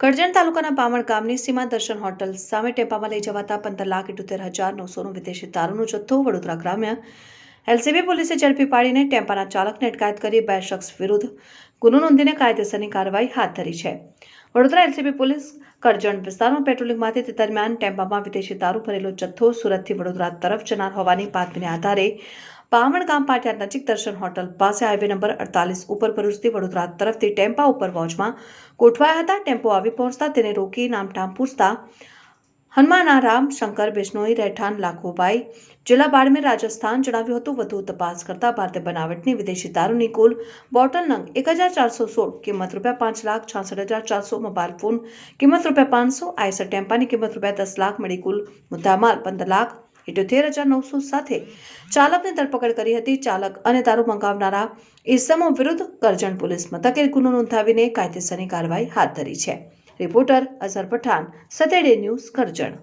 કરજણ તાલુકાના બામણ ગામની સીમા દર્શન હોટલ સામે ટેમ્પામાં લઈ જવાતા પંદર લાખ ઇઠોતેર હજાર નવસોનો વિદેશી દારૂનો જથ્થો વડોદરા ગ્રામ્ય એલસીબી પોલીસે ઝડપી પાડીને ટેમ્પાના ચાલકને અટકાયત કરી બે શખ્સ વિરુદ્ધ ગુનો નોંધીને કાયદેસરની કાર્યવાહી હાથ ધરી છે. વડોદરા એલસીબી પોલીસ કરજણ વિસ્તારમાં પેટ્રોલિંગમાંથી તે દરમિયાન ટેમ્પામાં વિદેશી દારૂ ભરેલો જથ્થો સુરતથી વડોદરા તરફ જનાર હોવાની બાતમીને આધારે બામણ ગામ પાટિયા નજીક દર્શન હોટલ પાસે હાઈવે નંબર અડતાલીસ ઉપર ભરૂચથી વડોદરા તરફથી ટેમ્પા ઉપર વોચમાં ગોઠવાયા હતા. ટેમ્પો આવી પહોંચતા તેને રોકી નામઠામ પૂછતા હનુમાનારામ શંકર બિશ્નોઈ રહેઠાણ લાખોભાઈ જિલ્લા બાડમેર, રાજસ્થાન જણાવ્યું હતું. વધુ તપાસ કરતા ભારતીય બનાવટની વિદેશી દારૂની કુલ બોટલ નંગ એક હજાર ચારસો સોળ, કિંમત રૂપિયા પાંચ લાખ છાસઠ હજાર ચારસો મોબાઈલ ફોન, કિંમત રૂપિયા પાંચસો, આઈસર ટેમ્પાની કિંમત રૂપિયા દસ લાખ મળી કુલ મુદ્દામાલ પંદર લાખ ઇઠ્યોતેર હજાર નવસો સાથે ચાલકની ધરપકડ કરી હતી. ચાલક અને દારૂ મંગાવનારા ઇસમો વિરુદ્ધ કરજણ પોલીસ મથકે ગુનો નોંધાવીને કાયદેસરની કાર્યવાહી હાથ ધરી છે. રિપોર્ટર અઝર પઠાણ સતેડે ન્યૂઝ કરજણ.